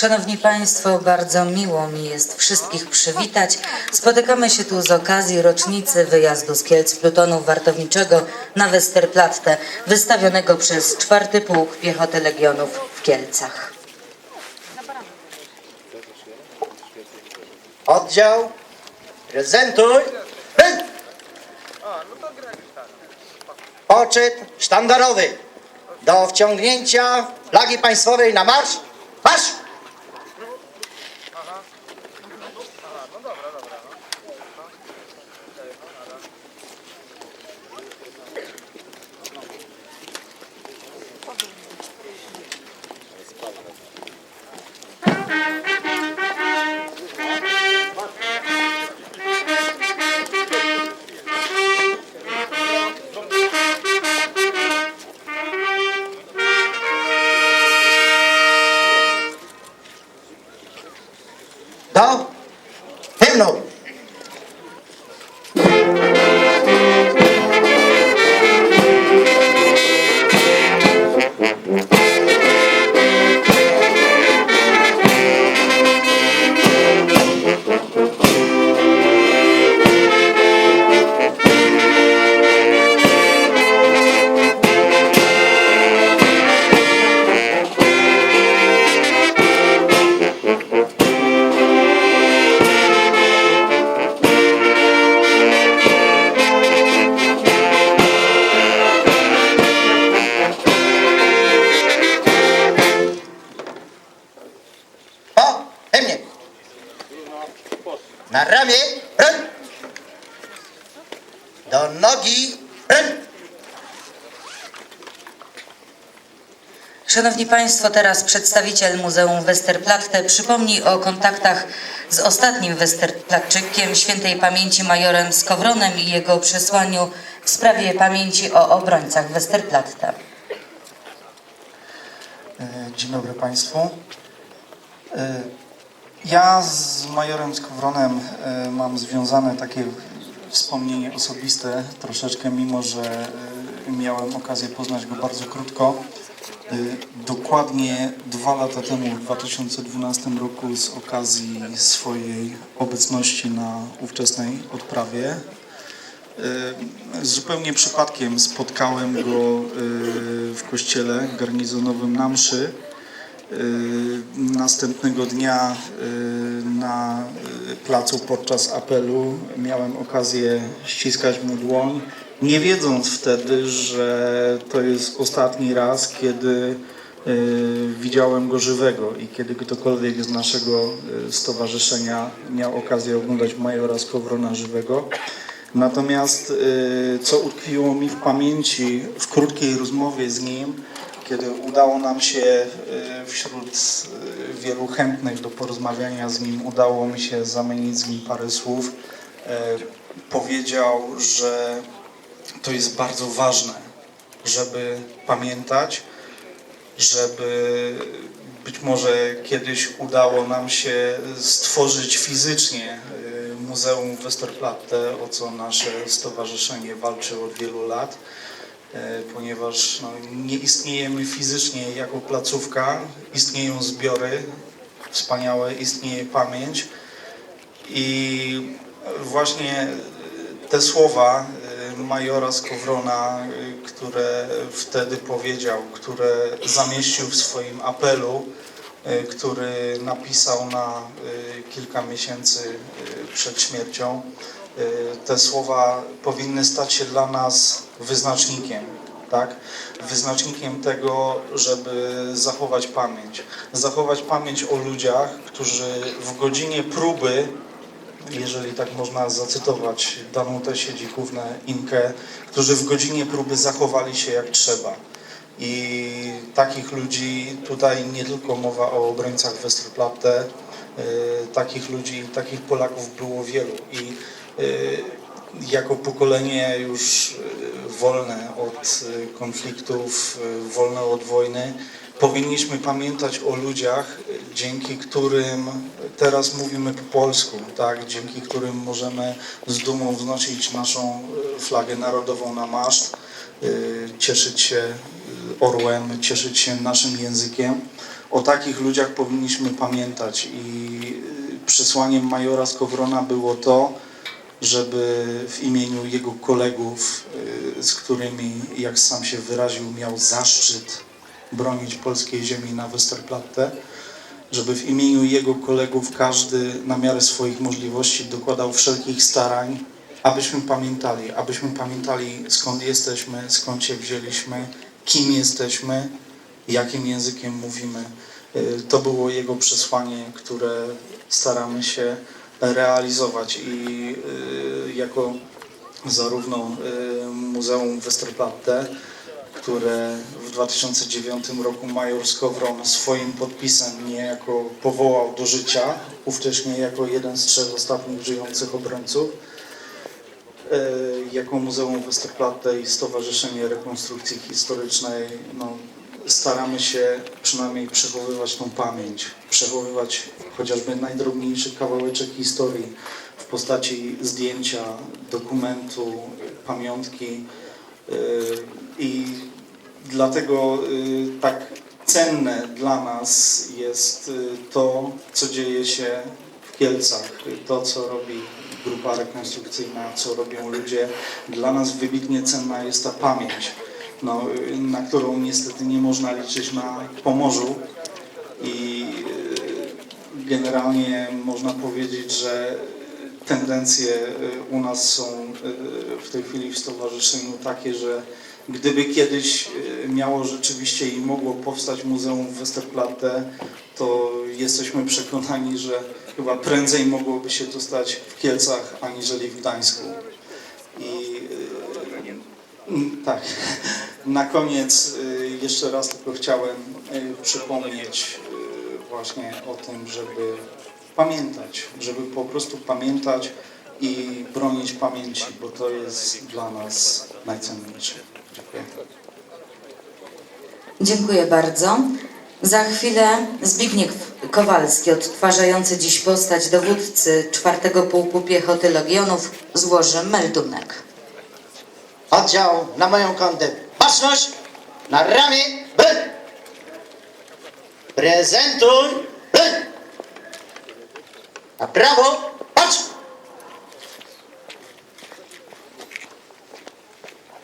Szanowni Państwo, bardzo miło mi jest wszystkich przywitać. Spotykamy się tu z okazji rocznicy wyjazdu z Kielc Plutonu Wartowniczego na Westerplatte, wystawionego przez czwarty Pułk Piechoty Legionów w Kielcach. Oddział, prezentuj. Poczyt sztandarowy do wciągnięcia flagi państwowej na marsz. Marsz! Na ramię. Do nogi, ręcz. Szanowni Państwo, teraz przedstawiciel Muzeum Westerplatte przypomni o kontaktach z ostatnim Westerplatczykiem, świętej pamięci majorem Skowronem i jego przesłaniu w sprawie pamięci o obrońcach Westerplatte. E, Dzień dobry Państwu. Ja z majorem Skowronem e, mam związane takie wspomnienie osobiste troszeczkę, mimo że e, miałem okazję poznać go bardzo krótko. E, Dokładnie dwa lata temu, w 2012 roku, z okazji swojej obecności na ówczesnej odprawie, Zupełnie przypadkiem spotkałem go w kościele garnizonowym na mszy. E, Następnego dnia e, na placu podczas apelu miałem okazję ściskać mu dłoń, nie wiedząc wtedy, że to jest ostatni raz, kiedy e, widziałem go żywego i kiedy ktokolwiek z naszego stowarzyszenia miał okazję oglądać majora Skowrona żywego. Natomiast y, co utkwiło mi w pamięci w krótkiej rozmowie z nim, kiedy udało nam się y, wśród y, wielu chętnych do porozmawiania z nim, udało mi się zamienić z nim parę słów, y, powiedział, że to jest bardzo ważne, żeby pamiętać, żeby być może kiedyś udało nam się stworzyć fizycznie Muzeum Westerplatte, o co nasze stowarzyszenie walczy od wielu lat, ponieważ no, nie istniejemy fizycznie jako placówka, istnieją zbiory wspaniałe, istnieje pamięć. I właśnie te słowa y, majora Skowrona, y, które wtedy powiedział, które zamieścił w swoim apelu, który napisał na kilka miesięcy przed śmiercią, te słowa powinny stać się dla nas wyznacznikiem, tak? Wyznacznikiem tego, żeby zachować pamięć. Zachować pamięć o ludziach, którzy w godzinie próby jeżeli tak można zacytować Danutę Siedzikównę, Inkę, którzy w godzinie próby zachowali się jak trzeba. I takich ludzi, tutaj nie tylko mowa o obrońcach Westerplatte, y, takich ludzi, takich Polaków było wielu. I y, jako pokolenie już y, wolne od y, konfliktów, y, wolne od wojny, powinniśmy pamiętać o ludziach, y, dzięki którym teraz mówimy po polsku, tak? dzięki którym możemy z dumą wznosić naszą y, flagę narodową na maszt, y, cieszyć się y, orłem, cieszyć się naszym językiem. o takich ludziach powinniśmy pamiętać i y, przesłaniem majora Skowrona było to, żeby w imieniu jego kolegów, y, z którymi, jak sam się wyraził, miał zaszczyt bronić polskiej ziemi na Westerplatte, żeby w imieniu jego kolegów każdy na miarę swoich możliwości dokładał wszelkich starań, abyśmy pamiętali, abyśmy pamiętali skąd jesteśmy, skąd się wzięliśmy, kim jesteśmy, jakim językiem mówimy. Y, To było jego przesłanie, które staramy się realizować i y, jako zarówno y, Muzeum Westerplatte, które w 2009 roku major Skowron swoim podpisem niejako powołał do życia, ówcześnie jako jeden z trzech ostatnich żyjących obrońców, e, jako Muzeum Westerplatte i Stowarzyszenie Rekonstrukcji Historycznej no, staramy się przynajmniej przechowywać tą pamięć, przechowywać chociażby najdrobniejszy kawałeczek historii w postaci zdjęcia, dokumentu, pamiątki. E, i dlatego e, tak cenne dla nas jest e, to, co dzieje się w Kielcach, to, co robi grupa rekonstrukcyjna, co robią ludzie. Dla nas wybitnie cenna jest ta pamięć, no, na którą niestety nie można liczyć na Pomorzu i y, generalnie można powiedzieć, że tendencje y, u nas są y, w tej chwili w stowarzyszeniu takie, że gdyby kiedyś miało rzeczywiście i mogło powstać Muzeum Westerplatte, to jesteśmy przekonani, że chyba prędzej mogłoby się to stać w Kielcach aniżeli w Gdańsku. I tak, na koniec y, jeszcze raz tylko chciałem y, przypomnieć y, właśnie o tym, żeby pamiętać, żeby po prostu pamiętać i bronić pamięci, bo to jest dla nas najcenniejsze. Dziękuję. Dziękuję bardzo. Za chwilę Zbigniew Kowalski, odtwarzający dziś postać dowódcy czwartego Pułku Piechoty Legionów, złoży meldunek. Oddział na moją kondę. Baczność! Na ramię! Broń! Prezentuj! Broń! Na prawo! Patrz!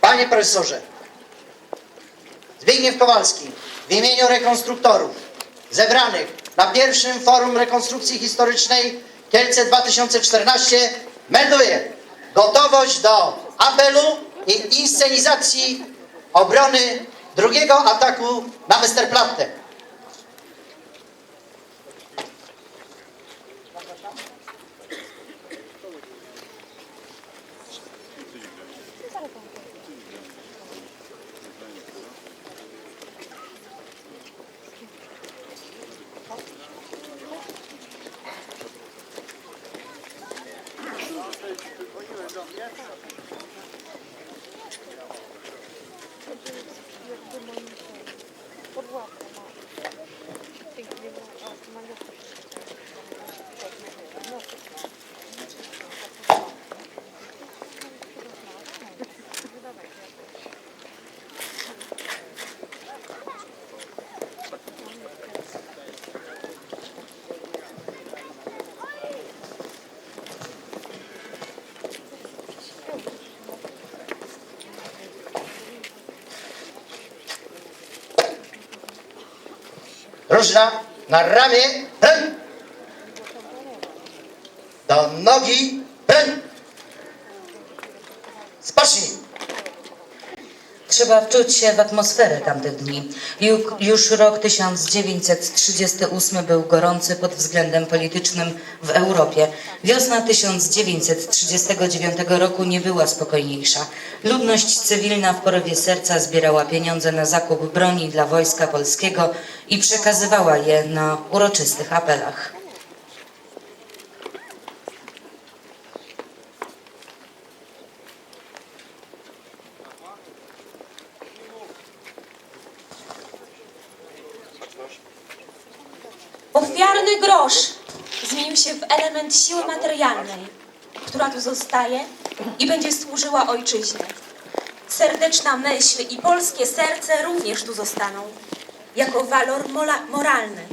Panie profesorze, Zbigniew Kowalski w imieniu rekonstruktorów zebranych na pierwszym forum rekonstrukcji historycznej Kielce 2014 melduję gotowość do apelu i inscenizacji obrony drugiego ataku na Westerplatte. Welcome. Różna na ramię, broń! Do nogi, broń! Trzeba wczuć się w atmosferę tamtych dni. Ju- Już rok 1938 był gorący pod względem politycznym w Europie. Wiosna 1939 roku nie była spokojniejsza. Ludność cywilna w porywie serca zbierała pieniądze na zakup broni dla wojska polskiego i przekazywała je na uroczystych apelach. Siły materialnej, która tu zostaje i będzie służyła ojczyźnie. Serdeczna myśl i polskie serce również tu zostaną. jako walor moralny.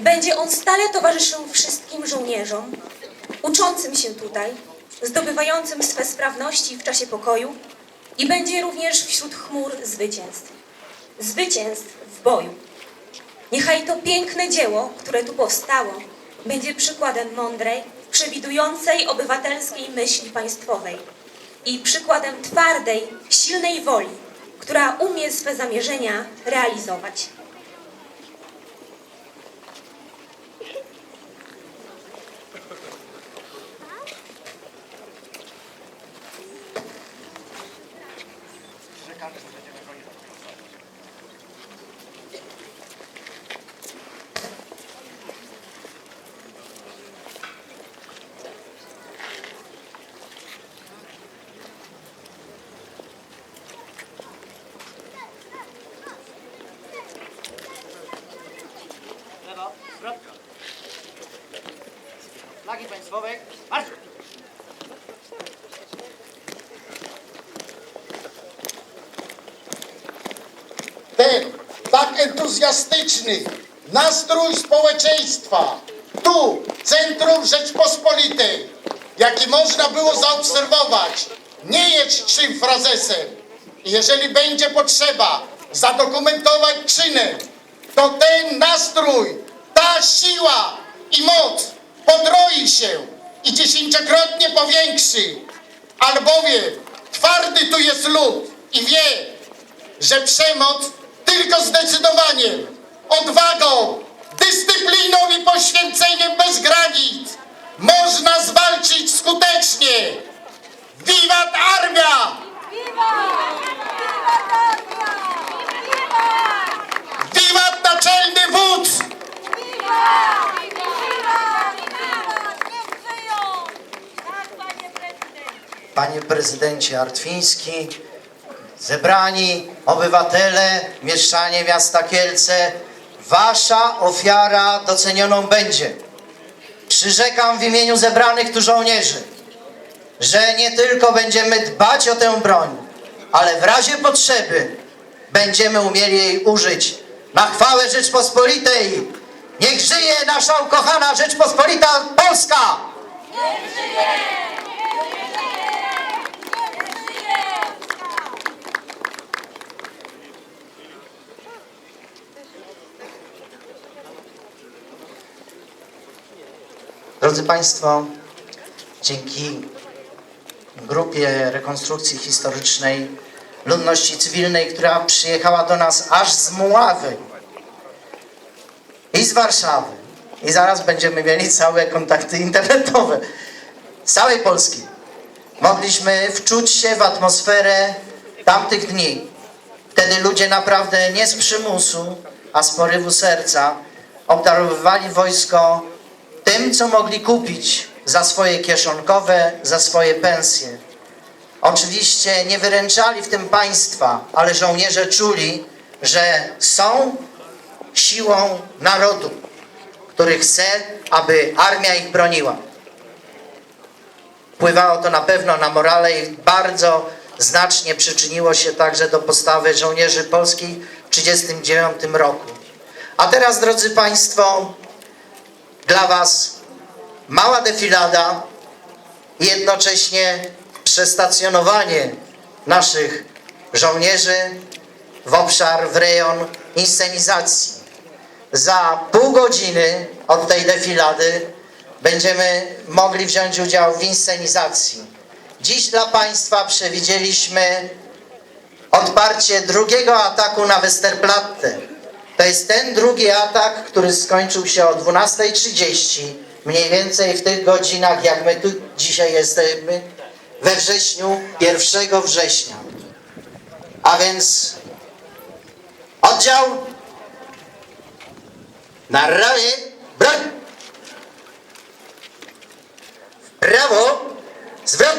Będzie on stale towarzyszył wszystkim żołnierzom, uczącym się tutaj, zdobywającym swe sprawności w czasie pokoju i będzie również wśród chmur zwycięstw. Zwycięstw w boju. Niechaj to piękne dzieło, które tu powstało, będzie przykładem mądrej, przewidującej obywatelskiej myśli państwowej i przykładem twardej, silnej woli, która umie swe zamierzenia realizować. Flagi państwowe, marsz! ten tak entuzjastyczny nastrój społeczeństwa tu, centrum Rzeczpospolitej, jaki można było zaobserwować, nie jest czym frazesem. Jeżeli będzie potrzeba zadokumentować czynem, to ten nastrój, ta siła i moc podroi się i dziesięciokrotnie powiększy, albowiem twardy tu jest lud i wie, że przemoc tylko zdecydowaniem, odwagą, dyscypliną i poświęceniem bez granic można zwalczyć skutecznie. Wiwat armia! Wiwat naczelny wódz! Panie prezydencie Artwiński, zebrani obywatele, mieszczanie miasta Kielce, wasza ofiara docenioną będzie. Przyrzekam w imieniu zebranych tu żołnierzy, że nie tylko będziemy dbać o tę broń, ale w razie potrzeby będziemy umieli jej użyć na chwałę Rzeczpospolitej. Niech żyje nasza ukochana Rzeczpospolita Polska! Drodzy Państwo, dzięki grupie rekonstrukcji historycznej ludności cywilnej, która przyjechała do nas aż z Muławy i z Warszawy. I zaraz będziemy mieli całe kontakty internetowe z całej Polski. Mogliśmy wczuć się w atmosferę tamtych dni. Wtedy ludzie naprawdę nie z przymusu, a z porywu serca obdarowywali wojsko tym, co mogli kupić za swoje kieszonkowe, za swoje pensje. Oczywiście nie wyręczali w tym państwa, ale żołnierze czuli, że są siłą narodu, który chce, aby armia ich broniła. Wpływało to na pewno na morale i bardzo znacznie przyczyniło się także do postawy żołnierzy polskich w 1939 roku. A teraz, drodzy Państwo, dla Was mała defilada i jednocześnie przestacjonowanie naszych żołnierzy w obszar, w rejon inscenizacji. Za pół godziny od tej defilady będziemy mogli wziąć udział w inscenizacji. Dziś dla Państwa przewidzieliśmy odparcie drugiego ataku na Westerplatte. To jest ten drugi atak, który skończył się o 12.30, mniej więcej w tych godzinach, jak my tu dzisiaj jesteśmy, we wrześniu, 1 września. A więc oddział na ramię, broń! W prawo, zwrot!